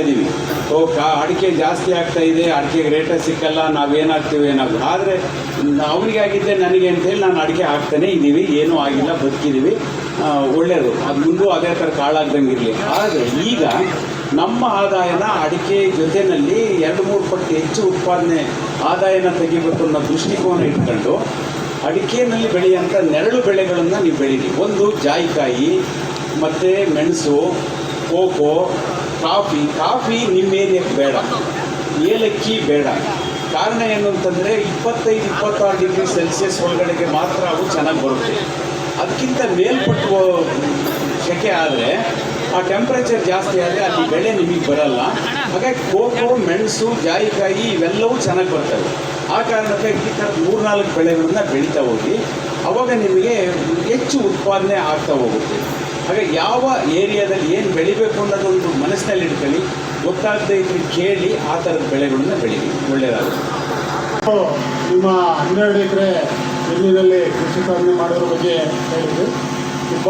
ಇದ್ದೀವಿ. ಅಡಿಕೆ ಜಾಸ್ತಿ ಆಗ್ತಾ ಇದೆ, ಅಡಿಕೆಗೆ ರೇಟೇ ಸಿಕ್ಕಲ್ಲ, ನಾವೇನಾಗ್ತೀವಿ ಏನಾಗ್ತೀವಿ ಆದರೆ ಅವನಿಗೆ ಆಗಿದ್ದೆ ನನಗೆ ಅಂತೇಳಿ ನಾನು ಅಡಿಕೆ ಹಾಕ್ತಾನೆ ಇದ್ದೀವಿ, ಏನೂ ಆಗಿಲ್ಲ, ಬದುಕಿದ್ದೀವಿ. ಒಳ್ಳೆಯದು ಅದು ಮುಂದೂ ಅದೇ ಥರ ಕಾಳಾಗ್ದಂಗೆ ಇರಲಿ. ಆದರೆ ಈಗ ನಮ್ಮ ಆದಾಯನ ಅಡಿಕೆ ಜೊತೆಯಲ್ಲಿ ಎರಡು ಮೂರು ಪಟ್ಟು ಹೆಚ್ಚು ಉತ್ಪಾದನೆ ಆದಾಯನ ತೆಗಿಬೇಕು ಅನ್ನೋ ದೃಷ್ಟಿಕೋನ ಇಟ್ಕೊಂಡು ಅಡಿಕೆನಲ್ಲಿ ಬೆಳೆಯುವಂಥ ನೆರಳು ಬೆಳೆಗಳನ್ನು ನೀವು ಬೆಳೀರಿ. ಒಂದು ಜಾಯಿಕಾಯಿ, ಮತ್ತು ಮೆಣಸು, ಕೋಕೋ ಕಾಫಿ ಕಾಫಿ ನಿಮ್ಮ ಏರಿಯಾಕ್ಕೆ ಬೇಡ. ಏಲಕ್ಕಿ ಬೇಡ. ಕಾರಣ ಏನು ಅಂತಂದರೆ ಇಪ್ಪತ್ತೈದು, ಇಪ್ಪತ್ತಾರು ಡಿಗ್ರಿ ಸೆಲ್ಸಿಯಸ್ ಒಳಗಡೆಗೆ ಮಾತ್ರ ಅವು ಚೆನ್ನಾಗಿ ಬರುತ್ತೆ. ಅದಕ್ಕಿಂತ ಮೇಲ್ಪಟ್ಟು ಸೆಕೆ ಆದರೆ ಆ ಟೆಂಪ್ರೇಚರ್ ಜಾಸ್ತಿ ಆದರೆ ಅಲ್ಲಿ ಬೆಳೆ ನಿಮಗೆ ಬರಲ್ಲ. ಹಾಗಾಗಿ ಕೋಕೋ, ಮೆಣಸು, ಜಾಯಿಕಾಯಿ ಇವೆಲ್ಲವೂ ಚೆನ್ನಾಗಿ ಬರ್ತವೆ. ಆ ಕಾರಣಕ್ಕೆ ಈ ಥರ ಮೂರ್ನಾಲ್ಕು ಬೆಳೆಗಳನ್ನ ಬೆಳೀತಾ ಹೋಗಿ, ಅವಾಗ ನಿಮಗೆ ಹೆಚ್ಚು ಉತ್ಪಾದನೆ ಆಗ್ತಾ ಹೋಗುತ್ತೆ. ಹಾಗಾಗಿ ಯಾವ ಏರಿಯಾದಲ್ಲಿ ಏನು ಬೆಳಿಬೇಕು ಅನ್ನೋದೊಂದು ಮನಸ್ಸಿನಲ್ಲಿ ಇಟ್ಕೊಳ್ಳಿ. ಗೊತ್ತಾಗದೇ ಇದ್ರೆ ಕೇಳಿ ಆ ಥರದ ಬೆಳೆಗಳನ್ನ ಬೆಳೀರಿ. ಒಳ್ಳೆಯದಾಗುತ್ತೆ ನಿಮ್ಮ ಹನ್ನೆರಡು ಎಕರೆ ಜಮೀನಲ್ಲಿ ಕೃಷಿ ಸಾಧನೆ ಮಾಡೋದ್ರ ಬಗ್ಗೆ ಹೇಳಿದ್ರು. ತುಂಬ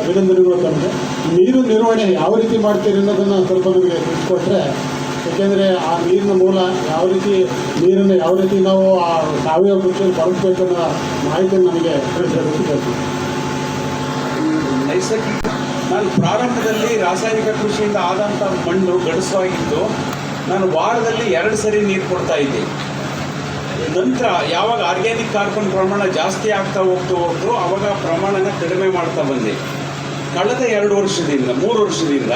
ಅಭಿನಂದನೆಗಳು ತಮಗೆ. ನೀರು ನಿರ್ವಹಣೆ ಯಾವ ರೀತಿ ಮಾಡ್ತೀರಿ ಅನ್ನೋದನ್ನು ಸ್ವಲ್ಪ ನಮಗೆ ತಿಳಿಸ್ಕೊಟ್ರೆ, ಯಾಕೆಂದರೆ ಆ ನೀರಿನ ಮೂಲ ಯಾವ ರೀತಿ, ನೀರನ್ನು ಯಾವ ರೀತಿ ನಾವು ಆ ಸಾವಯವ ಕೃಷಿಯಲ್ಲಿ ಬಳಸಬೇಕು ಅನ್ನೋ ಮಾಹಿತಿಯನ್ನು ನಮಗೆ ಕೇಳ್ತೀವಿ ನೈಸರ್ಗಿಕ ನಾನು ಪ್ರಾರಂಭದಲ್ಲಿ ರಾಸಾಯನಿಕ ಕೃಷಿಯಿಂದ ಆದಂಥ ಮಣ್ಣು ಗಡಸಾಗಿದ್ದು ನಾನು ವಾರದಲ್ಲಿ ಎರಡು ಸರಿ ನೀರು ಕೊಡ್ತಾ ಇದ್ದೆ. ನಂತರ ಯಾವಾಗ ಆರ್ಗ್ಯಾನಿಕ್ ಕಾರ್ಬನ್ ಪ್ರಮಾಣ ಜಾಸ್ತಿ ಆಗ್ತಾ ಹೋಗ್ತಾ ಹೋಗ್ತು ಅವಾಗ ಪ್ರಮಾಣನ ಕಡಿಮೆ ಮಾಡ್ತಾ ಬಂದೆ. ಕಳೆದ ಎರಡು ವರ್ಷದಿಂದ, ಮೂರು ವರ್ಷದಿಂದ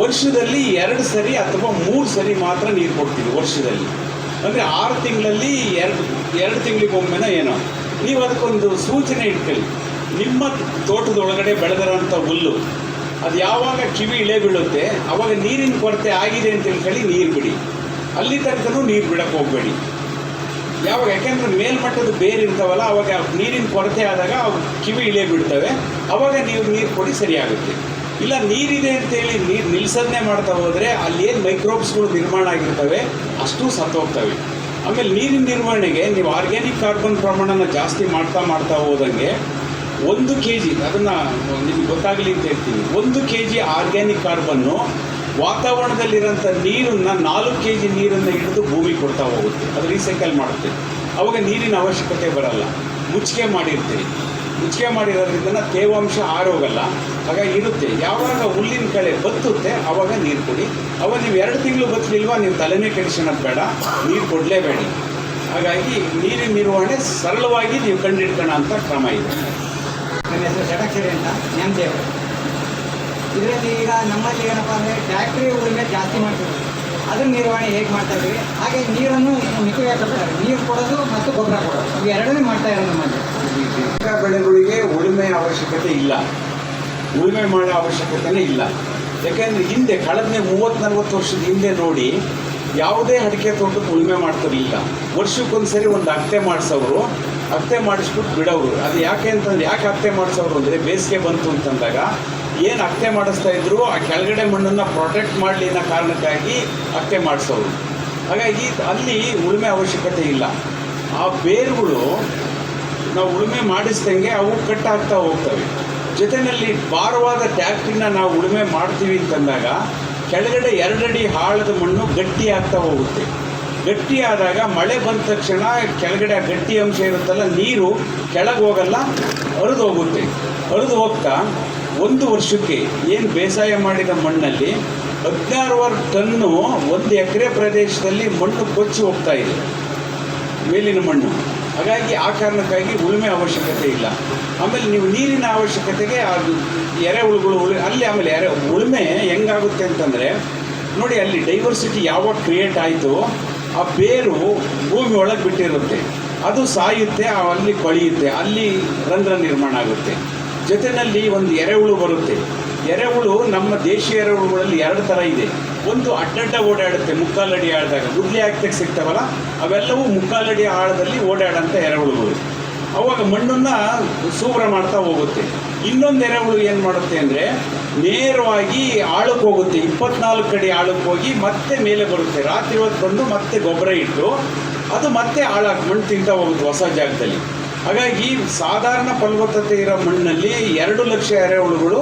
ವರ್ಷದಲ್ಲಿ ಎರಡು ಸರಿ ಅಥವಾ ಮೂರು ಸರಿ ಮಾತ್ರ ನೀರು ಕೊಡ್ತೀನಿ ವರ್ಷದಲ್ಲಿ. ಅಂದರೆ ಆರು ತಿಂಗಳಲ್ಲಿ ಎರಡು ಎರಡು ತಿಂಗಳಿಗೊಮ್ಮೆನ ಏನೋ. ನೀವು ಅದಕ್ಕೊಂದು ಸೂಚನೆ ಇಟ್ಕೊಳ್ಳಿ. ನಿಮ್ಮ ತೋಟದೊಳಗಡೆ ಬೆಳೆದಿರೋಂಥ ಹುಲ್ಲು, ಅದು ಯಾವಾಗ ಕಿವಿ ಇಳೆ ಬೀಳುತ್ತೆ, ಅವಾಗ ನೀರಿನ ಕೊರತೆ ಆಗಿದೆ ಅಂತ ಹೇಳಿ ನೀರು ಬಿಡಿ. ಅಲ್ಲಿ ತನಕನೂ ನೀರು ಬಿಡಕ್ಕೆ ಹೋಗಬೇಡಿ. ಯಾವಾಗ ಯಾಕೆಂದ್ರೆ ಮೇಲ್ಮಟ್ಟದ ಬೇರೆ ಇರ್ತಾವಲ್ಲ, ಅವಾಗ ನೀರಿನ ಕೊರತೆ ಆದಾಗ ಅವು ಕಿವಿ ಇಳೆ ಬಿಡ್ತವೆ ಅವಾಗ ನೀವು ನೀರು ಕೊಡಿ ಸರಿಯಾಗುತ್ತೆ. ಇಲ್ಲ, ನೀರಿದೆ ಅಂತೇಳಿ ನೀರು ನಿಲ್ಸದನ್ನೇ ಮಾಡ್ತಾ ಹೋದರೆ ಅಲ್ಲಿ ಏನು ಮೈಕ್ರೋಬ್ಸ್ಗಳು ನಿರ್ಮಾಣ ಆಗಿರ್ತವೆ, ಅಷ್ಟು ಸತ್ತೋಗ್ತವೆ. ಆಮೇಲೆ ನೀರಿನ ನಿರ್ವಹಣೆಗೆ ನೀವು ಆರ್ಗ್ಯಾನಿಕ್ ಕಾರ್ಬನ್ ಪ್ರಮಾಣನ ಜಾಸ್ತಿ ಮಾಡ್ತಾ ಮಾಡ್ತಾ ಹೋದಂಗೆ ಒಂದು ಕೆ ಜಿ ಅದನ್ನು ನಿಮ್ಗೆ ಗೊತ್ತಾಗಲಿ ಅಂತ ಹೇಳ್ತೀನಿ. ಒಂದು ಕೆ ಜಿ ಆರ್ಗ್ಯಾನಿಕ್ ಕಾರ್ಬನ್ನು ವಾತಾವರಣದಲ್ಲಿರೋಂಥ ನೀರನ್ನು ನಾಲ್ಕು ಕೆ ಜಿ ನೀರನ್ನು ಹಿಡಿದು ಭೂಮಿ ಕೊಡ್ತಾ ಹೋಗುತ್ತೆ. ಅದು ರೀಸೈಕಲ್ ಮಾಡುತ್ತೆ. ಅವಾಗ ನೀರಿನ ಅವಶ್ಯಕತೆ ಬರಲ್ಲ. ಮುಚ್ಚಿಗೆ ಮಾಡಿರ್ತೀವಿ ಮುಚ್ಚಿಗೆ ಮಾಡಿರೋದ್ರಿಂದ ತೇವಾಂಶ ಆರೋಗಲ್ಲ ಹಾಗಾಗಿ ಇರುತ್ತೆ. ಯಾವಾಗ ಹುಲ್ಲಿನ ಕಳೆ ಬತ್ತುತ್ತೆ, ಅವಾಗ ನೀರು ಕೊಡಿ. ಅವಾಗ ನೀವು ಎರಡು ತಿಂಗಳು ಬತ್ತಲಿಲ್ವಾ, ನೀವು ತಲೆನೇ ಕೆಡಿಸ್ಕೊಳೋದು ಬೇಡ. ನೀರು ಕೊಡಲೇಬೇಡಿ. ಹಾಗಾಗಿ ನೀರಿನ ನಿರ್ವಹಣೆ ಸರಳವಾಗಿ ನೀವು ಕಂಡಿಡ್ಕೋಣ ಅಂತ ಕ್ರಮ ಇದೆ. ನನ್ನ ಹೆಸರು ಷಡಕ್ಷರಿ ಅಂತ ಇದರಲ್ಲಿ ಈಗ ನಮ್ಮಲ್ಲಿ ಏನಪ್ಪ ಅಂದರೆ ಟ್ಯಾಕ್ಟ್ರಿ ಉಳಿಮೆ ಜಾಸ್ತಿ ಮಾಡ್ತೀವಿ ಅದ್ರ ನಿರ್ವಹಣೆ ಹೇಗೆ ಮಾಡ್ತಾ ಇದ್ದೀವಿ? ಹಾಗೆ ನೀರನ್ನು ಮಿತವಾಗಿ ಕೊಡ್ತಾರೆ. ನೀರು ಕೊಡೋದು ಮತ್ತು ಗೊಬ್ಬರ ಕೊಡೋದು. ಇವು ಎರಡನೇ ಮಾಡ್ತಾ ಇರೋದು ನಮ್ಮಲ್ಲಿ. ಬೆಳೆಗಳಿಗೆ ಉಳುಮೆ ಅವಶ್ಯಕತೆ ಇಲ್ಲ. ಉಳಿಮೆ ಮಾಡೋ ಅವಶ್ಯಕತೆನೇ ಇಲ್ಲ. ಯಾಕೆಂದರೆ ಹಿಂದೆ ಕಳೆದ ಮೂವತ್ತು ನಲ್ವತ್ತು ವರ್ಷದ ಹಿಂದೆ ನೋಡಿ, ಯಾವುದೇ ಅಡಿಕೆ ತೋಟಕ್ಕೆ ಉಳುಮೆ ವರ್ಷಕ್ಕೊಂದು ವರ್ಷಕ್ಕೊಂದ್ಸರಿ ಒಂದು ಅಕ್ತೆ ಮಾಡಿಸೋರು ಅಕ್ತೆ ಮಾಡಿಸ್ಬಿಟ್ಟು ಬಿಡೋರು ಅದು ಯಾಕೆ ಅಂತಂದ್ರೆ ಯಾಕೆ ಹತ್ಯೆ ಮಾಡಿಸೋರು ಅಂದರೆ ಬೇಸಿಗೆ ಬಂತು ಅಂತಂದಾಗ ಏನು ಹತ್ಯೆ ಮಾಡಿಸ್ತಾ ಇದ್ರು, ಆ ಕೆಳಗಡೆ ಮಣ್ಣನ್ನು ಪ್ರೊಟೆಕ್ಟ್ ಮಾಡಲಿ ಅನ್ನೋ ಕಾರಣಕ್ಕಾಗಿ ಹತ್ಯೆ ಮಾಡಿಸೋರು. ಹಾಗಾಗಿ ಅಲ್ಲಿ ಉಳುಮೆ ಅವಶ್ಯಕತೆ ಇಲ್ಲ. ಆ ಬೇರುಗಳು ನಾವು ಉಳುಮೆ ಮಾಡಿಸ್ದಂಗೆ ಅವು ಕಟ್ಟಾಗ್ತಾ ಹೋಗ್ತವೆ. ಜೊತೆಯಲ್ಲಿ ಭಾರವಾದ ಟ್ಯಾಕ್ಟ್ರಿನ ನಾವು ಉಳುಮೆ ಮಾಡ್ತೀವಿ ಅಂತಂದಾಗ ಕೆಳಗಡೆ ಎರಡಡಿ ಆಳದ ಮಣ್ಣು ಗಟ್ಟಿ ಆಗ್ತಾ ಹೋಗುತ್ತೆ. ಗಟ್ಟಿ ಆದಾಗ ಮಳೆ ಬಂದ ತಕ್ಷಣ ಕೆಳಗಡೆ ಗಟ್ಟಿ ಅಂಶ ಇರುತ್ತಲ್ಲ, ನೀರು ಕೆಳಗೆ ಹೋಗಲ್ಲ, ಹರಿದು ಹೋಗುತ್ತೆ. ಹರಿದು ಹೋಗ್ತಾ ಒಂದು ವರ್ಷಕ್ಕೆ ಏನು ಬೇಸಾಯ ಮಾಡಿದ ಮಣ್ಣಲ್ಲಿ ಹದಿನಾರುವರೆ ಟನ್ನು ಒಂದು ಎಕರೆ ಪ್ರದೇಶದಲ್ಲಿ ಮಣ್ಣು ಕೊಚ್ಚಿ ಹೋಗ್ತಾ ಇದೆ. ಮೇಲಿನ ಮಣ್ಣು. ಹಾಗಾಗಿ ಆ ಕಾರಣಕ್ಕಾಗಿ ಉಳುಮೆ ಅವಶ್ಯಕತೆ ಇಲ್ಲ. ಆಮೇಲೆ ನೀವು ನೀರಿನ ಅವಶ್ಯಕತೆಗೆ ಅದು ಎರೆಹುಳುಗಳು ಉಳಿ ಅಲ್ಲಿ ಆಮೇಲೆ ಎರೆ, ಉಳುಮೆ ಹೆಂಗಾಗುತ್ತೆ ಅಂತಂದರೆ, ನೋಡಿ ಅಲ್ಲಿ ಡೈವರ್ಸಿಟಿ ಯಾವಾಗ ಕ್ರಿಯೇಟ್ ಆಯಿತು ಆ ಬೇರು ಭೂಮಿ ಒಳಗೆ ಬಿಟ್ಟಿರುತ್ತೆ. ಅದು ಸಾಯುತ್ತೆ ಅಲ್ಲಿ ಕೊಳೆಯುತ್ತೆ, ಅಲ್ಲಿ ರಂಧ್ರ ನಿರ್ಮಾಣ ಆಗುತ್ತೆ. ಜೊತೆಯಲ್ಲಿ ಒಂದು ಎರೆಹುಳು ಬರುತ್ತೆ. ಎರೆಹುಳು ನಮ್ಮ ದೇಶೀಯ ಎರೆಹುಳುಗಳಲ್ಲಿ ಎರಡು ಥರ ಇದೆ. ಒಂದು ಅಡ್ಡಡ್ಡ ಓಡಾಡುತ್ತೆ, ಮುಕ್ಕಾಲಡಿ ಆಳದಾಗ ಗುದ್ಲಿ ಹಾಕ್ತಕ್ಕೆ ಸಿಗ್ತಾವಲ್ಲ, ಅವೆಲ್ಲವೂ ಮುಕ್ಕಾಲಡಿ ಆಳದಲ್ಲಿ ಓಡಾಡಂಥ ಎರೆಹುಳುಗಳು. ಅವಾಗ ಮಣ್ಣನ್ನು ಸೂಬ್ರ ಮಾಡ್ತಾ ಹೋಗುತ್ತೆ. ಇನ್ನೊಂದು ಎರೆಹುಳು ಏನು ಮಾಡುತ್ತೆ ಅಂದರೆ ನೇರವಾಗಿ ಆಳಕ್ಕೆ ಹೋಗುತ್ತೆ. ಇಪ್ಪತ್ನಾಲ್ಕು ಕಡೆ ಆಳಕ್ಕೆ ಹೋಗಿ ಮತ್ತೆ ಮೇಲೆ ಬರುತ್ತೆ. ರಾತ್ರಿ ಹೊತ್ತು ಬಂದು ಮತ್ತೆ ಗೊಬ್ಬರ ಇಟ್ಟು ಅದು ಮತ್ತೆ ಆಳಾಗಿ ಮಣ್ಣು ತಿಂತಾ ಹೋಗುತ್ತೆ ಹೊಸ ಜಾಗದಲ್ಲಿ. ಹಾಗಾಗಿ ಸಾಧಾರಣ ಫಲವತ್ತತೆ ಇರೋ ಮಣ್ಣಲ್ಲಿ ಎರಡು ಲಕ್ಷ ಎರೆಹುಳುಗಳು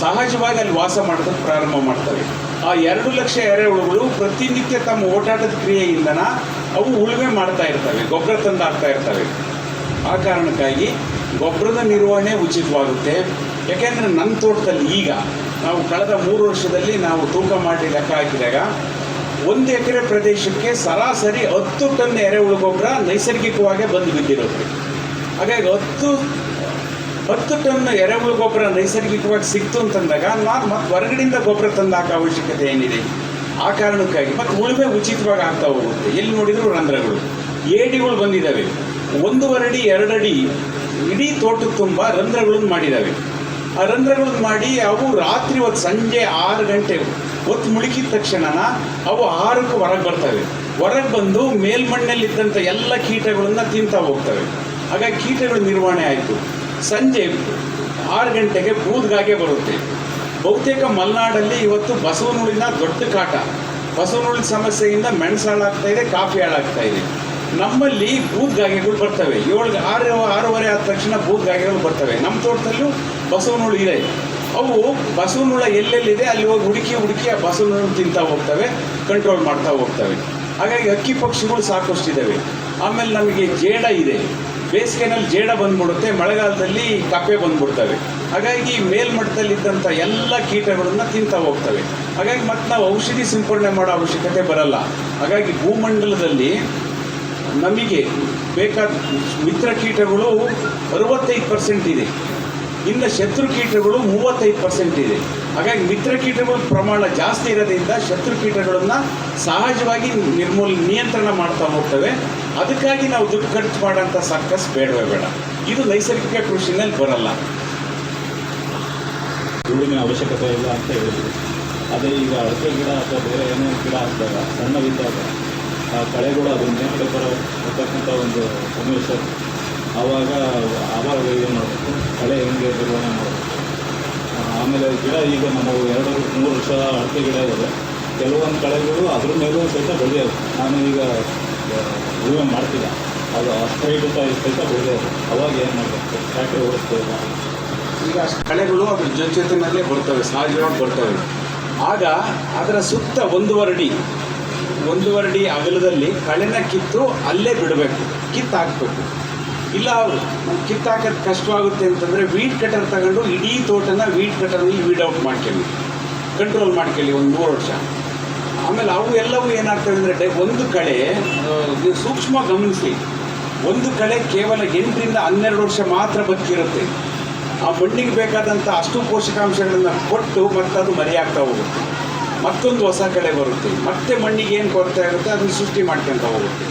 ಸಹಜವಾಗಿ ಅಲ್ಲಿ ವಾಸ ಮಾಡೋದಕ್ಕೆ ಪ್ರಾರಂಭ ಮಾಡ್ತವೆ. ಆ ಎರಡು ಲಕ್ಷ ಎರೆಹುಳುಗಳು ಪ್ರತಿನಿತ್ಯ ತಮ್ಮ ಓಟಾಟದ ಕ್ರಿಯೆಯಿಂದನ ಅವು ಉಳುಮೆ ಮಾಡ್ತಾ ಇರ್ತವೆ, ಗೊಬ್ಬರ ತಂದಾಗ್ತಾ ಇರ್ತವೆ. ಆ ಕಾರಣಕ್ಕಾಗಿ ಗೊಬ್ಬರದ ನಿರ್ವಹಣೆ ಉಚಿತವಾಗುತ್ತೆ. ಯಾಕೆಂದರೆ ನನ್ನ ತೋಟದಲ್ಲಿ ಈಗ ನಾವು ಕಳೆದ ಮೂರು ವರ್ಷದಲ್ಲಿ ನಾವು ತೂಕ ಮಾಡಿ ಲೆಕ್ಕ ಹಾಕಿದಾಗ ಒಂದು ಎಕರೆ ಪ್ರದೇಶಕ್ಕೆ ಸರಾಸರಿ ಹತ್ತು ಟನ್ ಎರೆಹುಳು ಗೊಬ್ಬರ ನೈಸರ್ಗಿಕವಾಗಿ ಬಂದು ಬಿದ್ದಿರೋದು. ಹಾಗಾಗಿ ಹತ್ತು ಹತ್ತು ಟನ್ ಎರೆಹುಳು ಗೊಬ್ಬರ ನೈಸರ್ಗಿಕವಾಗಿ ಸಿಕ್ತು ಅಂತಂದಾಗ ನಾನು ಮತ್ತೆ ಹೊರಗಡೆಯಿಂದ ಗೊಬ್ಬರ ತಂದು ಅವಶ್ಯಕತೆ ಏನಿದೆ? ಆ ಕಾರಣಕ್ಕಾಗಿ. ಮತ್ತು ಉಳುಮೆ ಉಚಿತವಾಗಿ ಆಗ್ತಾ ಹೋಗುತ್ತೆ. ಎಲ್ಲಿ ನೋಡಿದ್ರು ರಂಧ್ರಗಳು. ಏಡಿಗಳು ಬಂದಿದ್ದಾವೆ ಒಂದೂವರೆ ಅಡಿ, ಎರಡಡಿ ಇಡೀ ತೋಟದ ತುಂಬ ರಂಧ್ರಗಳನ್ನು ಮಾಡಿದ್ದಾವೆ ರಂಧ್ರಗಳನ್ನು ಮಾಡಿ ಅವು ರಾತ್ರಿ ಹೊತ್ತು ಸಂಜೆ ಆರು ಗಂಟೆ ಹೊತ್ತು ಮುಳುಗಿದ ತಕ್ಷಣನ ಅವು ಆರಕ್ಕೂ ಹೊರಗೆ ಬರ್ತವೆ. ಹೊರಗೆ ಬಂದು ಮೇಲ್ಮಣ್ಣಲ್ಲಿದ್ದಂಥ ಎಲ್ಲ ಕೀಟಗಳನ್ನು ತಿಂತಾ ಹೋಗ್ತವೆ. ಹಾಗಾಗಿ ಕೀಟಗಳು ನಿರ್ವಹಣೆ ಆಯಿತು. ಸಂಜೆ ಆರು ಗಂಟೆಗೆ ಬೂದ್ಗಾಗೆ ಬರುತ್ತೆ. ಬಹುತೇಕ ಮಲೆನಾಡಲ್ಲಿ ಇವತ್ತು ಬಸವನುಳಿನ ದೊಡ್ಡ ಕಾಟ. ಬಸವನುಳಿನ ಸಮಸ್ಯೆಯಿಂದ ಮೆಣಸು ಹಾಳಾಗ್ತಾ ಇದೆ, ಕಾಫಿ ಹಾಳಾಗ್ತಾ ಇದೆ. ನಮ್ಮಲ್ಲಿ ಬೂದ್ಗಾಗೆಗಳು ಬರ್ತವೆ. ಏಳು ಆರು ಆರೂವರೆ ಆದ ತಕ್ಷಣ ಬೂದ್ಗಾಗೆಗಳು ಬರ್ತವೆ. ನಮ್ಮ ತೋಟದಲ್ಲೂ ಬಸವನುಳು ಇದೆ ಅವು ಬಸವನುಳ ಎಲ್ಲೆಲ್ಲಿದೆ, ಅಲ್ಲಿ ಹೋಗಿ ಹುಡುಕಿ ಹುಡುಕಿ ಆ ಬಸವನುಳು ತಿಂತಾ ಹೋಗ್ತವೆ ಕಂಟ್ರೋಲ್ ಮಾಡ್ತಾ ಹೋಗ್ತವೆ. ಹಾಗಾಗಿ ಹಕ್ಕಿ ಪಕ್ಷಿಗಳು ಸಾಕಷ್ಟಿದ್ದಾವೆ ಆಮೇಲೆ ನಮಗೆ ಜೇಡ ಇದೆ. ಬೇಸಿಗೆನಲ್ಲಿ ಜೇಡ ಬಂದ್ಬಿಡುತ್ತೆ, ಮಳೆಗಾಲದಲ್ಲಿ ಕಪ್ಪೆ ಬಂದ್ಬಿಡ್ತವೆ. ಹಾಗಾಗಿ ಮೇಲ್ಮಟ್ಟದಲ್ಲಿದ್ದಂಥ ಎಲ್ಲ ಕೀಟಗಳನ್ನು ತಿಂತಾ ಹೋಗ್ತವೆ. ಹಾಗಾಗಿ ಮತ್ತೆ ನಾವು ಔಷಧಿ ಸಿಂಪಡಣೆ ಮಾಡೋ ಅವಶ್ಯಕತೆ ಬರಲ್ಲ. ಹಾಗಾಗಿ ಭೂಮಂಡಲದಲ್ಲಿ ನಮಗೆ ಬೇಕಾದ ಮಿತ್ರ ಕೀಟಗಳು ಅರವತ್ತೈದು ಪರ್ಸೆಂಟ್ ಇದೆ. ಇನ್ನು ಶತ್ರು ಕೀಟಗಳು ಮೂವತ್ತೈದು ಪರ್ಸೆಂಟ್ ಇದೆ. ಹಾಗಾಗಿ ಮಿತ್ರ ಕೀಟಗಳ ಪ್ರಮಾಣ ಜಾಸ್ತಿ ಇರೋದ್ರಿಂದ ಶತ್ರು ಕೀಟಗಳನ್ನು ಸಹಜವಾಗಿ ನಿರ್ಮೂಲ, ನಿಯಂತ್ರಣ ಮಾಡ್ತಾ ಹೋಗ್ತವೆ. ಅದಕ್ಕಾಗಿ ನಾವು ದುಡ್ಡು ಖರ್ಚು ಮಾಡೋಂಥ ಸರ್ಕಸ್ ಬೇಡವೇ ಬೇಡ. ಇದು ನೈಸರ್ಗಿಕ ಕೃಷಿನಲ್ಲಿ ಬರಲ್ಲ. ಧೂಳಿನ ಅವಶ್ಯಕತೆ ಇಲ್ಲ ಅಂತ ಹೇಳಿದ್ರು. ಅದೇ ಈಗ ಅಡಿಕೆ ಗಿಡ ಅಥವಾ ಬೇರೆ ಏನೇ ಗಿಡ ಹಾಕಿದಾಗ ಸಣ್ಣವಿದ್ದಾಗ ಕಳೆಗಳು ಅದನ್ನು ಮೇಲೆ ಬರೋ ಒಂದು ಸನ್ನಿವೇಶ. ಆವಾಗ ಆವಾಗ ಏನು ಮಾಡಬೇಕು. ಕಳೆ ಹೆಂಗೆ ನಿರ್ವಹಣೆ ಮಾಡಬೇಕು ಆಮೇಲೆ ಗಿಡ ಈಗ ನಾವು ಎರಡು, ಮೂರು ವರ್ಷ ಅಡಿಕೆ ಗಿಡ ಇದ್ದಾವೆ ಕೆಲವೊಂದು ಕಳೆಗಳು ಅದ್ರ ಮೇಲೂ ಸಹಿತ ಬೆಳೆಯೋದು. ನಾನು ಈಗ ಉಳುಮೆ ಮಾಡ್ತಿಲ್ಲ. ಅದು ಅಷ್ಟು ಸಹಿತ ಬೆಳೆಯೋದು. ಅವಾಗ ಏನು ಮಾಡಬೇಕು? ಟ್ರ್ಯಾಕ್ಟರ್ ಓಡಿಸ್ತೇವೆ ಈಗ ಅಷ್ಟು ಕಳೆಗಳು ಅದ್ರ ಜೊತೆ ಜೊತೆನಲ್ಲೇ ಬರ್ತವೆ, ಸಹಜವಾಗಿ ಬರ್ತವೆ. ಆಗ ಅದರ ಸುತ್ತ ಒಂದೂವರೆ ಒಂದುವರಡಿ ಒಂದೂವರೆ ಅಗಲದಲ್ಲಿ ಕಳೆನ ಕಿತ್ತು ಅಲ್ಲೇ ಬಿಡಬೇಕು. ಕಿತ್ತು ಹಾಕ್ಬೇಕು ಇಲ್ಲ ಅವರು ಕಿತ್ತಾಕೋದು ಕಷ್ಟವಾಗುತ್ತೆ ಅಂತಂದರೆ ವೀಟ್ ಕಟರ್ ತಗೊಂಡು ಇಡೀ ತೋಟನ ವೀಟ್ ಕಟರ್ನಲ್ಲಿ ವೀಡ್ ಔಟ್ ಮಾಡ್ಕೊಳ್ಳಿ. ಕಂಟ್ರೋಲ್ ಮಾಡ್ಕೊಳ್ಳಿ ಒಂದು ಮೂರು ವರ್ಷ. ಆಮೇಲೆ ಅವು ಎಲ್ಲವೂ ಏನಾಗ್ತವೆ ಅಂದರೆ ಒಂದು ಕಳೆ ನೀವು ಸೂಕ್ಷ್ಮ ಗಮನಿಸಿ. ಒಂದು ಕಳೆ ಕೇವಲ ಎಂಟರಿಂದ ಹನ್ನೆರಡು ವರ್ಷ ಮಾತ್ರ ಬದುಕಿರುತ್ತೆ. ಆ ಮಣ್ಣಿಗೆ ಬೇಕಾದಂಥ ಅಷ್ಟು ಪೋಷಕಾಂಶಗಳನ್ನು ಕೊಟ್ಟು ಮತ್ತೆ ಅದು ಮರೆಯಾಗ್ತಾ ಹೋಗುತ್ತೆ. ಮತ್ತೊಂದು ಹೊಸ ಕಳೆ ಬರುತ್ತೆ. ಮತ್ತೆ ಮಣ್ಣಿಗೆ ಏನು ಕೊರತೆ ಆಗುತ್ತೆ? ಅದನ್ನು ಸೃಷ್ಟಿ ಮಾಡ್ಕೊಳ್ತಾ ಹೋಗುತ್ತೆ.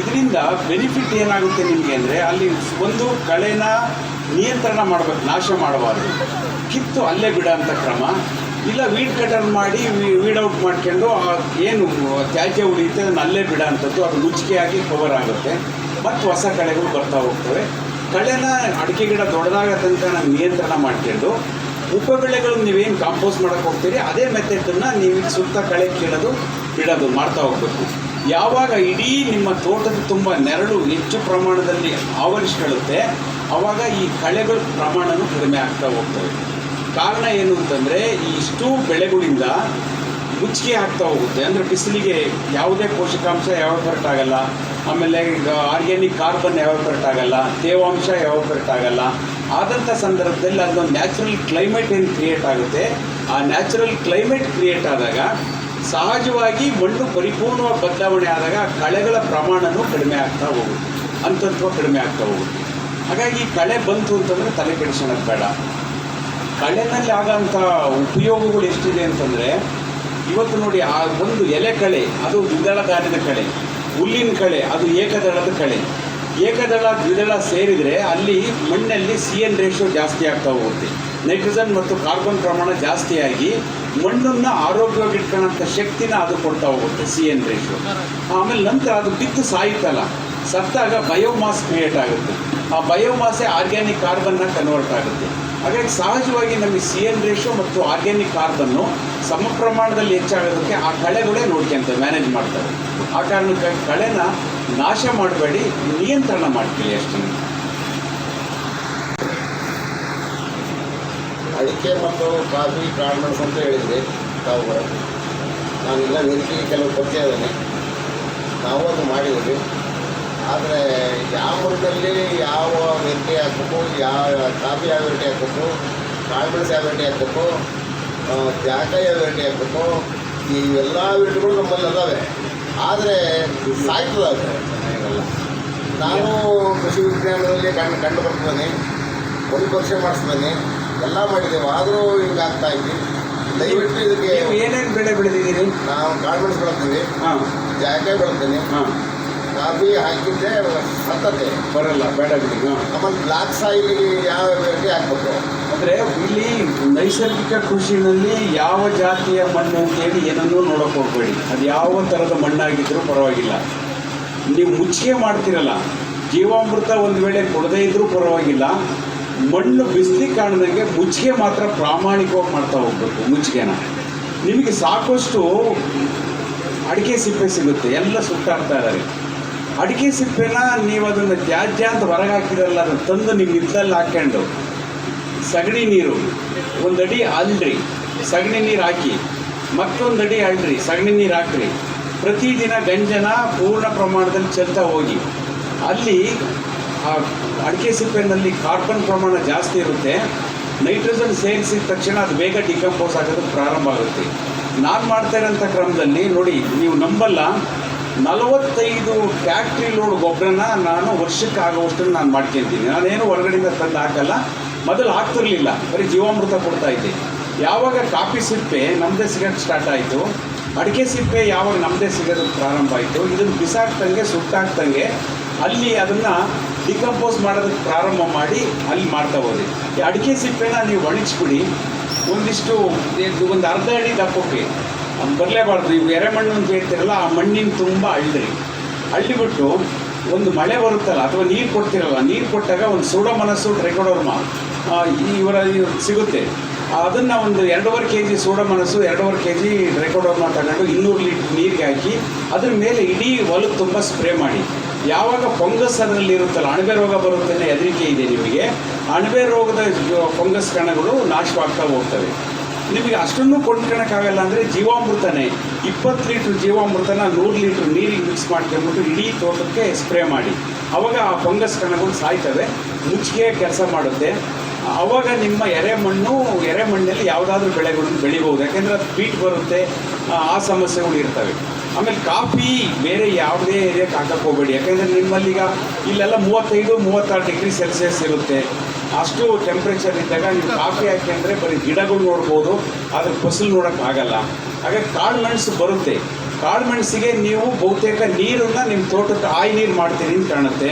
ಇದರಿಂದ ಬೆನಿಫಿಟ್ ಏನಾಗುತ್ತೆ ನಿಮಗೆ ಅಂದರೆ ಅಲ್ಲಿ ಒಂದು ಕಳೆನ ನಿಯಂತ್ರಣ ಮಾಡಬೇಕು, ನಾಶ ಮಾಡಬಾರ್ದು. ಕಿತ್ತು ಅಲ್ಲೇ ಬಿಡೋ ಅಂಥ ಕ್ರಮ. ಇಲ್ಲ ವೀಡ್ ಕಟರ್ ಮಾಡಿ ವೀಡ್ ಔಟ್ ಮಾಡ್ಕೊಂಡು ಏನು ತ್ಯಾಜ್ಯ ಉಳಿಯುತ್ತೆ ಅದನ್ನು ಅಲ್ಲೇ ಬಿಡೋಂಥದ್ದು ಅದು ಮುಚ್ಚಿಗೆಯಾಗಿ ಕವರ್ ಆಗುತ್ತೆ. ಮತ್ತು ಹೊಸ ಕಳೆಗಳು ಬರ್ತಾ ಹೋಗ್ತವೆ. ಕಳೆನ ಅಡಿಕೆ ಗಿಡ ದೊಡ್ಡದಾಗ ತನಕ ನಾನು ನಿಯಂತ್ರಣ ಮಾಡ್ಕೊಂಡು, ಉಪ ಬೆಳೆಗಳನ್ನು ನೀವೇನು ಕಾಂಪೋಸ್ ಮಾಡೋಕ್ಕೆ ಹೋಗ್ತೀರಿ, ಅದೇ ಮೆಥಡನ್ನು ನೀವು ಸುತ್ತ ಕಳೆ ಕೀಳೋದು, ಬಿಡೋದು, ಮಾಡ್ತಾ ಹೋಗ್ಬೇಕು. ಯಾವಾಗ ಇಡೀ ನಿಮ್ಮ ತೋಟದ ತುಂಬ ನೆರಳು ಹೆಚ್ಚು ಪ್ರಮಾಣದಲ್ಲಿ ಆವರಿಸ್ಕೊಳ್ಳುತ್ತೆ ಆವಾಗ ಈ ಕಳೆಗಳ ಪ್ರಮಾಣನೂ ಕಡಿಮೆ ಆಗ್ತಾ ಹೋಗ್ತವೆ ಕಾರಣ ಏನು ಅಂತಂದರೆ, ಇಷ್ಟು ಬೆಳೆಗಳಿಂದ ಮುಚ್ಚಿಗೆ ಆಗ್ತಾ ಹೋಗುತ್ತೆ. ಅಂದರೆ ಬಿಸಿಲಿಗೆ ಯಾವುದೇ ಪೋಷಕಾಂಶ ಯಾವಾಗ ಆಗಲ್ಲ ಆಮೇಲೆ ಆರ್ಗ್ಯಾನಿಕ್ ಕಾರ್ಬನ್ ಯಾವಾಗ ಆಗಲ್ಲ ತೇವಾಂಶ ಯಾವಾಗ ಆಗಲ್ಲ ಆದಂಥ ಸಂದರ್ಭದಲ್ಲಿ ಅದೊಂದು ನ್ಯಾಚುರಲ್ ಕ್ಲೈಮೇಟ್ ಏನು ಕ್ರಿಯೇಟ್ ಆಗುತ್ತೆ? ಆ ನ್ಯಾಚುರಲ್ ಕ್ಲೈಮೇಟ್ ಕ್ರಿಯೇಟ್ ಆದಾಗ ಸಹಜವಾಗಿ ಮಣ್ಣು ಪರಿಪೂರ್ಣವಾಗಿ ಬದಲಾವಣೆ ಆದಾಗ ಕಳೆಗಳ ಪ್ರಮಾಣನೂ ಕಡಿಮೆ ಆಗ್ತಾ ಹೋಗುತ್ತೆ. ಅಂತತ್ವ ಕಡಿಮೆ ಆಗ್ತಾ ಹೋಗುತ್ತೆ. ಹಾಗಾಗಿ ಕಳೆ ಬಂತು ಅಂತಂದರೆ ತಲೆ ಕೆಡಿಸೋಣಕ್ಕೆ ಬೇಡ. ಕಳೆನಲ್ಲಿ ಆಗೋಂಥ ಉಪಯೋಗಗಳು ಎಷ್ಟಿದೆ ಅಂತಂದರೆ, ಇವತ್ತು ನೋಡಿ ಆ ಒಂದು ಎಲೆ ಕಳೆ, ಅದು ದ್ವಿದಳ ಧಾನ್ಯದ ಕಳೆ, ಹುಲ್ಲಿನ ಕಳೆ, ಅದು ಏಕದಳದ ಕಳೆ. ಏಕದಳ ದ್ವಿದಳ ಸೇರಿದರೆ ಅಲ್ಲಿ ಮಣ್ಣಲ್ಲಿ ಸಿ ಎನ್ ರೇಷೋ ಜಾಸ್ತಿ ಆಗ್ತಾ ಹೋಗುತ್ತೆ. ನೈಟ್ರೋಜನ್ ಮತ್ತು ಕಾರ್ಬನ್ ಪ್ರಮಾಣ ಜಾಸ್ತಿಯಾಗಿ ಮಣ್ಣನ್ನು ಆರೋಗ್ಯವಾಗಿಟ್ಕೊಳ್ಳೋಂಥ ಶಕ್ತಿನ ಅದು ಕೊಡ್ತಾ ಹೋಗುತ್ತೆ ಸಿ ಎನ್ ರೇಷಿಯೋ ಆಮೇಲೆ ನಂತರ ಅದು ಬಿತ್ತು ಸಾಯ್ತಲ್ಲ. ಸತ್ತಾಗ ಬಯೋಮಾಸ್ ಕ್ರಿಯೇಟ್ ಆಗುತ್ತೆ. ಆ ಬಯೋಮಾಸೆ ಆರ್ಗ್ಯಾನಿಕ್ ಕಾರ್ಬನ್ನ ಕನ್ವರ್ಟ್ ಆಗುತ್ತೆ. ಹಾಗಾಗಿ ಸಹಜವಾಗಿ ನಮಗೆ ಸಿ ಎನ್ ರೇಷೋ ಮತ್ತು ಆರ್ಗ್ಯಾನಿಕ್ ಕಾರ್ಬನ್ನು ಸಮ ಪ್ರಮಾಣದಲ್ಲಿ ಹೆಚ್ಚಾಗೋದಕ್ಕೆ ಆ ಕಳೆಗಳೇ ನೋಡ್ಕೊಂತ ಮ್ಯಾನೇಜ್ ಮಾಡ್ತಾರೆ. ಆ ಕಾರಣಕ್ಕಾಗಿ ಕಳೆನ ನಾಶ ಮಾಡಬೇಡಿ, ನಿಯಂತ್ರಣ ಮಾಡ್ತೀವಿ ಅಷ್ಟೇ. ಅಡಿಕೆ ಮತ್ತು ಕಾಫಿ ಕಾಳುಮೆಣಸು ಅಂತ ಹೇಳಿದ್ವಿ ತಾವು. ನಾನೆಲ್ಲ ನಿರೀಕ್ಷೆಗೆ ಕೆಲವು ಪರಿಚಯ ಇದ್ದೀನಿ. ನಾವು ಅದು ಮಾಡಿದ್ದೀವಿ. ಆದರೆ ಯಾವ ಊರಿನಲ್ಲಿ ಯಾವ ವೆರೈಟಿ ಹಾಕಬೇಕು ಯಾವ ಕಾಫಿ ಯಾವ ವೆರೈಟಿ ಹಾಕಬೇಕು ಕಾಳುಮೆಣಸು ಯಾವ ವೆರೈಟಿ ಹಾಕಬೇಕು ಜಾಕ ಯಾವ ವೆರೈಟಿ ಹಾಕಬೇಕು ಇವೆಲ್ಲ ವೆರೈಟಿಗಳು ನಮ್ಮಲ್ಲಿ ಅದಾವೆ ಆದರೆ ಸಾಯ್ತದ ನಾನು ಕೃಷಿ ವಿಜ್ಞಾನದಲ್ಲಿ ಕಂಡು ಕಂಡು ಬರ್ತೀನಿ ಒಂದು ಪರೀಕ್ಷೆ ಮಾಡಿಸ್ತಾನೆ. ಎಲ್ಲ ಮಾಡಿದ್ದೇವೆ ಆದರೂ ಹಿಂಗೆ ಆಗ್ತಾ ಇದ್ವಿ ದಯವಿಟ್ಟು ಇದಕ್ಕೆ ನೀವು ಏನೇನು ಬೆಳೆ ಬೆಳೆದಿದ್ದೀರಿ? ನಾವು ಕಾಳುಮೆಣಸು ಬೆಳೆಸ್ತೀವಿ ಹಾಂ. ಜಾಕೆ ಬೆಳೆಸ್ತೀನಿ ಹಾಂ. ಕಾಫಿ ಹಾಕಿದ್ದೆ ಸತ್ತತೆ. ಬರಲ್ಲ ಬೇಡ ಬಿಡಿ ಹಾಂ. ಆಮೇಲೆ ಬ್ಲಾಕ್ ಸಾಯಿಲಿಗೆ ಯಾವ ವೆರೈಟಿ ಹಾಕ್ಬೇಕು ಅಂದರೆ ಇಲ್ಲಿ ನೈಸರ್ಗಿಕ ಕೃಷಿನಲ್ಲಿ ಯಾವ ಜಾತಿಯ ಮಣ್ಣು ಅಂತೇಳಿ ಏನನ್ನೂ ನೋಡೋಕೆ ಹೋಗ್ಬೇಡಿ. ಅದು ಯಾವ ಥರದ ಮಣ್ಣಾಗಿದ್ದರೂ ಪರವಾಗಿಲ್ಲ. ನೀವು ಮುಚ್ಚಿಗೆ ಮಾಡ್ತಿರಲ್ಲ. ಜೀವಾಮೃತ ಒಂದು ವೇಳೆ ಕೊಡದೇ ಇದ್ದರೂ ಪರವಾಗಿಲ್ಲ. ಮಣ್ಣು ಬಿಸಿಲಿ ಕಾಣದಂಗೆ ಮುಚ್ಚಿಗೆ ಮಾತ್ರ ಪ್ರಾಮಾಣಿಕವಾಗಿ ಮಾಡ್ತಾ ಹೋಗ್ಬೇಕು ಮುಚ್ಚಿಗೆನ ನಿಮಗೆ ಸಾಕಷ್ಟು ಅಡಿಕೆ ಸಿಪ್ಪೆ ಸಿಗುತ್ತೆ, ಎಲ್ಲ ಸುಟ್ಟಾಡ್ತಾ ಇದ್ದಾರೆ. ಅಡಿಕೆ ಸಿಪ್ಪೆನ ನೀವು ಅದನ್ನು ತ್ಯಾಜ್ಯ ಅಂತ ಹೊರಗೆ ಹಾಕಿದ್ರಲ್ಲ, ಅದನ್ನು ತಂದು ನಿಮ್ಮ ಹಿತ್ತಲಲ್ಲಿ ಹಾಕ್ಕೊಂಡು ಸಗಣಿ ನೀರು, ಒಂದಡಿ ಅಲ್ರಿ, ಸಗಣಿ ನೀರು ಹಾಕಿ ಮತ್ತೊಂದು ಅಡಿ ಅಲ್ರಿ, ಸಗಣಿ ನೀರು ಹಾಕ್ರಿ. ಪ್ರತಿದಿನ ಗಂಜನ ಪೂರ್ಣ ಪ್ರಮಾಣದಲ್ಲಿ ಚೆಲ್ತಾ ಹೋಗಿ, ಅಲ್ಲಿ ಆ ಅಡಿಕೆ ಸಿಪ್ಪೆನಲ್ಲಿ ಕಾರ್ಬನ್ ಪ್ರಮಾಣ ಜಾಸ್ತಿ ಇರುತ್ತೆ. ನೈಟ್ರೋಜನ್ ಸೇರಿಸಿದ ತಕ್ಷಣ ಅದು ಬೇಗ ಡಿಕಂಪೋಸ್ ಆಗೋದು ಪ್ರಾರಂಭ ಆಗುತ್ತೆ. ನಾನು ಮಾಡ್ತಾ ಇರೋಂಥ ಕ್ರಮದಲ್ಲಿ ನೋಡಿ, ನೀವು ನಂಬಲ್ಲ, ನಲವತ್ತೈದು ಫ್ಯಾಕ್ಟ್ರಿ ಲೋಡ್ ಗೊಬ್ಬರನ ನಾನು ವರ್ಷಕ್ಕೆ ಆಗುವಷ್ಟನ್ನು ನಾನು ಮಾಡ್ಕೊತೀನಿ ನಾನೇನು ಹೊರಗಡೆಯಿಂದ ತಂದು ಹಾಕಲ್ಲ, ಮೊದಲು ಹಾಕ್ತಿರ್ಲಿಲ್ಲ. ಬರೀ ಜೀವಾಮೃತ ಕೊಡ್ತಾ ಇದ್ದೆ. ಯಾವಾಗ ಕಾಫಿ ಸಿಪ್ಪೆ ನಮ್ಮದೇ ಸಿಗೋಕ್ಕೆ ಸ್ಟಾರ್ಟ್ ಆಯಿತು, ಅಡಿಕೆ ಸಿಪ್ಪೆ ಯಾವಾಗ ನಮ್ಮದೇ ಸಿಗೋದಕ್ಕೆ ಪ್ರಾರಂಭ ಆಯಿತು, ಇದನ್ನು ಬಿಸಾಕ್ತಂಗೆ, ಸುಟ್ಟಾಕ್ತಂಗೆ, ಅಲ್ಲಿ ಅದನ್ನು ಡಿಕಂಪೋಸ್ ಮಾಡೋದಕ್ಕೆ ಪ್ರಾರಂಭ ಮಾಡಿ ಅಲ್ಲಿ ಮಾಡ್ತಾ ಹೋದೆ. ಈ ಅಡಿಕೆ ಸಿಪ್ಪೆನ ನೀವು ಒಣಗಿಸ್ಬಿಡಿ. ಒಂದಿಷ್ಟು ಒಂದು ಅರ್ಧ ಅಡಿ ದಪ್ಪಕ್ಕೆ. ಬರಲೇಬಾರ್ದು. ನೀವು ಎರೆಮಣ್ಣು ಅಂತ ಹೇಳ್ತಿರಲ್ಲ, ಆ ಮಣ್ಣಿನ ತುಂಬ ಅಳ್ಳಿ ಅಳ್ಳಿಬಿಟ್ಟು ಒಂದು ಮಳೆ ಬರುತ್ತಲ್ಲ, ಅಥವಾ ನೀರು ಕೊಡ್ತಿರಲ್ಲ, ನೀರು ಕೊಟ್ಟಾಗ ಒಂದು ಸೂಡ ಮನಸ್ಸು ಟ್ರೈಕೋಡೋರ್ಮ ಇವರ ಸಿಗುತ್ತೆ. ಅದನ್ನು ಒಂದು ಎರಡೂವರೆ ಕೆ ಜಿ ಸೋಡಾ ಮನಸ್ಸು, ಎರಡೂವರೆ ಕೆ ಜಿ ಡ್ರೈಕೋಡೋರ್ಮ ತಗೊಂಡು ಇನ್ನೂರು ಲೀಟ್ರ್ ನೀರಿಗೆ ಹಾಕಿ, ಅದ್ರ ಮೇಲೆ ಇಡೀ ಹೊಲಕ್ಕೆ ತುಂಬ ಸ್ಪ್ರೇ ಮಾಡಿ. ಯಾವಾಗ ಫಂಗಸ್ ಅದರಲ್ಲಿ ಇರುತ್ತಲ್ಲ, ಅಣಬೆ ರೋಗ ಬರುತ್ತೆ ಹೆದರಿಕೆ ಇದೆ ನಿಮಗೆ. ಅಣಬೆ ರೋಗದ ಫಂಗಸ್ ಕಣಗಳು ನಾಶವಾಗ್ತಾ ಹೋಗ್ತವೆ. ನಿಮಗೆ ಅಷ್ಟನ್ನು ಕೊಂಡ್ಕೊಳಕ್ಕಾಗಲ್ಲ ಅಂದರೆ ಜೀವಾಮೃತನೇ. ಇಪ್ಪತ್ತು ಲೀಟ್ರ್ ಜೀವಾಮೃತನ ನೂರು ಲೀಟ್ರ್ ನೀರಿಗೆ ಮಿಕ್ಸ್ ಮಾಡ್ಕೊಂಡ್ಬಿಟ್ಟು ಇಡೀ ತೋಟಕ್ಕೆ ಸ್ಪ್ರೇ ಮಾಡಿ. ಅವಾಗ ಆ ಫಂಗಸ್ ಕಣಗಳು ಸಾಯ್ತವೆ, ಮುಚ್ಚಿಗೆ ಕೆಲಸ ಮಾಡುತ್ತೆ. ಅವಾಗ ನಿಮ್ಮ ಎರೆಮಣ್ಣು ಎರೆಮಣ್ಣಲ್ಲಿ ಯಾವುದಾದ್ರೂ ಬೆಳೆಗಳನ್ನು ಬೆಳಿಬೋದು ಯಾಕೆಂದರೆ ಅದು ಬೀಟ್ ಬರುತ್ತೆ, ಆ ಸಮಸ್ಯೆಗಳು ಇರ್ತವೆ. ಆಮೇಲೆ ಕಾಫಿ ಬೇರೆ ಯಾವುದೇ ಏರಿಯಾಕ್ಕೆ ಹಾಕಕ್ಕೆ ಹೋಗಬೇಡಿ. ಯಾಕೆಂದರೆ ಈಗ ಇಲ್ಲೆಲ್ಲ ಮೂವತ್ತೈದು, ಮೂವತ್ತಾರು ಡಿಗ್ರಿ ಸೆಲ್ಸಿಯಸ್ ಇರುತ್ತೆ. ಅಷ್ಟು ಟೆಂಪ್ರೇಚರ್ ಇದ್ದಾಗ ನೀವು ಕಾಫಿ ಹಾಕಿ ಅಂದರೆ ಬರೀ ಗಿಡಗಳು ನೋಡ್ಬೋದು, ಆದರೆ ಫಸಲು ನೋಡೋಕೆ ಆಗಲ್ಲ. ಹಾಗಾಗಿ ಕಾಳು ಮೆಣಸು ಬರುತ್ತೆ. ಕಾಳು ಮೆಣಸಿಗೆ ನೀವು ಬಹುತೇಕ ನೀರನ್ನು ನಿಮ್ಮ ತೋಟಕ್ಕೆ ಆಯಿ ನೀರು ಮಾಡ್ತೀರಿ ಅಂತ ಕಾಣುತ್ತೆ.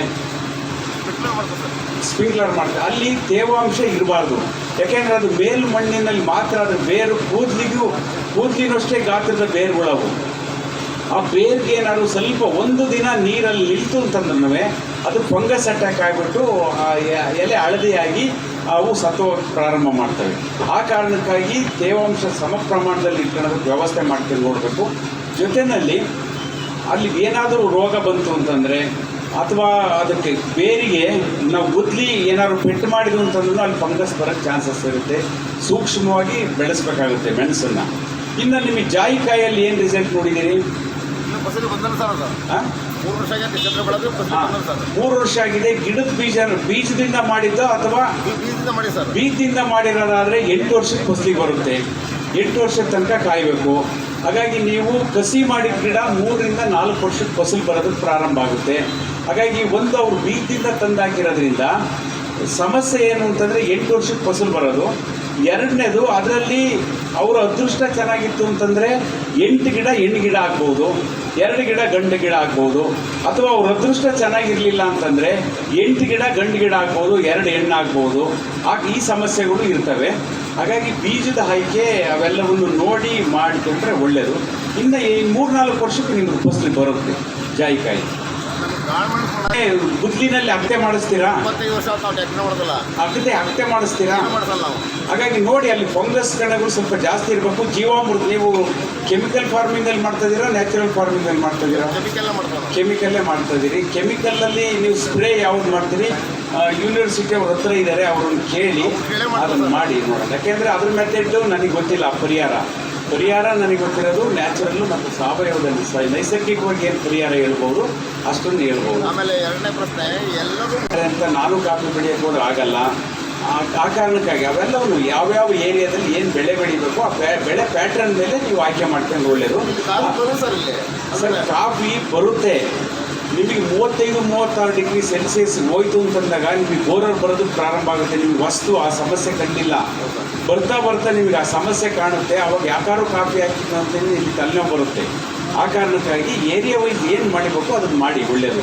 ಸ್ಪ್ರಿಂಕ್ಲರ್ ಮಾಡ್ತಾರೆ. ಅಲ್ಲಿ ತೇವಾಂಶ ಇರಬಾರ್ದು. ಯಾಕೆಂದರೆ ಅದು ಮೇಲು ಮಣ್ಣಿನಲ್ಲಿ ಮಾತ್ರ ಅದು ಬೇರು, ಕೂದಲಿಗೂ, ಕೂದಲಿನಷ್ಟೇ ಗಾತ್ರದ ಬೇರುಗಳವು. ಆ ಬೇರ್ಗೆ ಏನಾದ್ರು ಸ್ವಲ್ಪ ಒಂದು ದಿನ ನೀರಲ್ಲಿ ನಿಲ್ತು ಅಂತಂದ್ರೆ ಅದು ಫಂಗಸ್ ಅಟ್ಯಾಕ್ ಆಗಿಬಿಟ್ಟು ಎಲೆ ಹಳದಿಯಾಗಿ ಅವು ಸತ್ತೋಗಕ್ಕೆ ಪ್ರಾರಂಭ ಮಾಡ್ತವೆ. ಆ ಕಾರಣಕ್ಕಾಗಿ ತೇವಾಂಶ ಸಮ ಪ್ರಮಾಣದಲ್ಲಿ ಇಟ್ಕೊಳ್ಳೋದಕ್ಕೆ ವ್ಯವಸ್ಥೆ ಮಾಡ್ತೀವಿ ನೋಡಬೇಕು. ಜೊತೆಯಲ್ಲಿ ಅಲ್ಲಿ ಏನಾದರೂ ರೋಗ ಬಂತು ಅಂತಂದರೆ, ಅಥವಾ ಅದಕ್ಕೆ ಬೇರಿಗೆ ನಾವು ಗುದ್ಲಿ ಏನಾದ್ರು ಪೆಟ್ಟು ಮಾಡಿದ್ರು ಅಂತಂದ್ರೂ ಅಲ್ಲಿ ಫಂಗಸ್ ಬರೋಕ್ಕೆ ಚಾನ್ಸಸ್ ಇರುತ್ತೆ. ಸೂಕ್ಷ್ಮವಾಗಿ ಬೆಳೆಸ್ಬೇಕಾಗುತ್ತೆ ಮೆಣಸನ್ನು. ಇನ್ನು ನಿಮಗೆ ಜಾಯಿಕಾಯಲ್ಲಿ ಏನು ರಿಸಲ್ಟ್ ನೋಡಿದ್ದೀರಿ? ಫಸಲು ಬಂದನ ಸರ್ ಅದು. ಆ? ಮೂರು ವರ್ಷ ಆಗೈತೆ ಚಂದ್ರ ಬೆಳೆದ್ರೆ ಫಸಲು ಬಂದನ ಸರ್. ಮೂರು ವರ್ಷ ಆಗಿದೆ ಗಿಡದ ಬೀಜ ಬೀಜದಿಂದ ಮಾಡಿದ್ದು ಅಥವಾ ಈ ಬೀಜದಿಂದ ಮಾಡಿ ಸರ್. ಬೀಜದಿಂದ ಮಾಡಿರೋದಾದ್ರೆ ಎಂಟು ವರ್ಷದ ಫಸಲಿಗೆ ಬರುತ್ತೆ. ಎಂಟು ವರ್ಷದ ತನಕ ಕಾಯಬೇಕು. ಹಾಗಾಗಿ ನೀವು ಕಸಿ ಮಾಡಿದ ಗಿಡ ಮೂರರಿಂದ ನಾಲ್ಕು ವರ್ಷದ ಫಸಲು ಬರೋದಕ್ಕೆ ಪ್ರಾರಂಭ ಆಗುತ್ತೆ. ಹಾಗಾಗಿ ಒಂದು ಅವ್ರು ಬೀಜದಿಂದ ತಂದಾಕಿರೋದ್ರಿಂದ ಸಮಸ್ಯೆ ಏನು ಅಂತಂದರೆ ಎಂಟು ವರ್ಷಕ್ಕೆ ಫಸಲು ಬರೋದು. ಎರಡನೇದು ಅದರಲ್ಲಿ ಅವರ ಅದೃಷ್ಟ ಚೆನ್ನಾಗಿತ್ತು ಅಂತಂದರೆ ಎಂಟು ಗಿಡ ಎಣ್ಣು ಗಿಡ ಆಗ್ಬೋದು. ಎರಡು ಗಿಡ ಗಂಡು ಗಿಡ ಆಗ್ಬೋದು ಅಥವಾ ಅವ್ರ ಅದೃಷ್ಟ ಚೆನ್ನಾಗಿರಲಿಲ್ಲ ಅಂತಂದರೆ ಎಂಟು ಗಿಡ ಗಂಡು ಗಿಡ ಆಗ್ಬೋದು ಎರಡು ಹೆಣ್ಣು ಆಗ್ಬೋದು ಆಗ ಈ ಸಮಸ್ಯೆಗಳು ಇರ್ತವೆ. ಹಾಗಾಗಿ ಬೀಜದ ಆಯ್ಕೆ ಅವೆಲ್ಲವನ್ನು ನೋಡಿ ಮಾಡಿಕೊಂಡ್ರೆ ಒಳ್ಳೆಯದು ಇನ್ನು ಈ ಮೂರ್ನಾಲ್ಕು ವರ್ಷಕ್ಕೆ ನಿಮ್ಗೆ ಫಸಲು ಬರುತ್ತೆ. ಜಾಯಿಕಾಯಿ ಬುದ್ಲಿನಲ್ಲಿ ಗಾರ್ಮೆಂಟ್ಸ್ ಏ, ಗುದ್ಲಿನಲ್ಲಿ ಅಗತೆ ಮಾಡಿಸ್ತೀರಾ? ಇಪ್ಪತ್ತೈದು ವರ್ಷ ಆಯ್ತು ನಾವು ಟ್ಯಾಕ್ಟ್ರಿ ಮಾಡೋದಲ್ಲ. ಅಗತೆ ಅಗತೆ ಮಾಡಿಸ್ತೀರಾ? ಹಾಗಾಗಿ ನೋಡಿ ಅಲ್ಲಿ ಫಂಗಸ್ ಕಣಗಳು ಸ್ವಲ್ಪ ಜಾಸ್ತಿ ಇರಬೇಕು. ಜೀವಾಮೃತ ನೀವು ಕೆಮಿಕಲ್ ಫಾರ್ಮಿಂಗಲ್ಲಿ ಮಾಡ್ತಾ ಇದೀರಾ ನ್ಯಾಚುರಲ್ ಫಾರ್ಮಿಂಗಲ್ಲಿ ಮಾಡ್ತಾ ಇದೀರಾ? ಕೆಮಿಕಲ್ ಮಾಡ್ತಾವೆ ನಾವು ಕೆಮಿಕಲ್ಲೇ ಕೆಮಿಕಲ್ ಕೆಮಿಕಲ್ಲಲ್ಲಿ ನೀವು ಸ್ಪ್ರೇ ಯಾವ್ದು ಮಾಡ್ತೀರಿ? ಯೂನಿವರ್ಸಿಟಿ ಅವ್ರ ಹತ್ರ ಇದ್ದಾರೆ ಅವ್ರನ್ನ ಕೇಳಿ ಅದನ್ನು ಮಾಡಿ ನೋಡೋಣ. ಯಾಕೆಂದರೆ ಅದ್ರ ಮೆಥಡ್ ನನಗೆ ಗೊತ್ತಿಲ್ಲ ಪರಿಹಾರ. ಪರಿಹಾರ ನನಗೆ ಗೊತ್ತಿರೋದು ನ್ಯಾಚುರಲ್ ಮತ್ತು ಸಾವಯವದಲ್ಲಿ ಸಹ ನೈಸರ್ಗಿಕವಾಗಿ ಏನು ಪರಿಹಾರ ಹೇಳ್ಬೋದು ಅಷ್ಟೊಂದು ಹೇಳ್ಬೋದು. ಆಮೇಲೆ ಎರಡನೇ ಪ್ರಶ್ನೆ ಎಲ್ಲರೂ ಅಂತ ನಾನು ಕಾಫಿ ಬೆಳೆಯೋಕೆ ಹೋದ್ರೆ ಆಗಲ್ಲ. ಆ ಕಾರಣಕ್ಕಾಗಿ ಅವೆಲ್ಲವನ್ನು ಯಾವ್ಯಾವ ಏರಿಯಾದಲ್ಲಿ ಏನು ಬೆಳೆ ಬೆಳಿಬೇಕು ಆ ಬೆಳೆ ಪ್ಯಾಟ್ರನ್ ಮೇಲೆ ನೀವು ಆಯ್ಕೆ ಮಾಡ್ಕೊಂಡು ಒಳ್ಳೆಯದು ಸರ್ ಕಾಫಿ ಬರುತ್ತೆ. ನಿಮಗೆ ಮೂವತ್ತೈದು ಮೂವತ್ತಾರು ಡಿಗ್ರಿ ಸೆಲ್ಸಿಯಸ್ ಹೋಯ್ತು ಅಂತಂದಾಗ ನಿಮಗೆ ಬೋರರ್ ಬರೋದು ಪ್ರಾರಂಭ ಆಗುತ್ತೆ. ನಿಮ್ಗೆ ವಸ್ತು ಆ ಸಮಸ್ಯೆ ಕಂಡಿಲ್ಲ. ಬರ್ತಾ ಬರ್ತಾ ನಿಮಗೆ ಆ ಸಮಸ್ಯೆ ಕಾಣುತ್ತೆ. ಅವಾಗ ಯಾಕಾರು ಕಾಫಿ ಹಾಕಿದ್ನ ಅಂತೇಳಿ ನಿಮಗೆ ತಲೆನೋವು ಬರುತ್ತೆ. ಆ ಕಾರಣಕ್ಕಾಗಿ ಏರಿಯಾ ವೈಸ್ ಏನು ಮಾಡಬೇಕು ಅದನ್ನು ಮಾಡಿ ಒಳ್ಳೆಯದು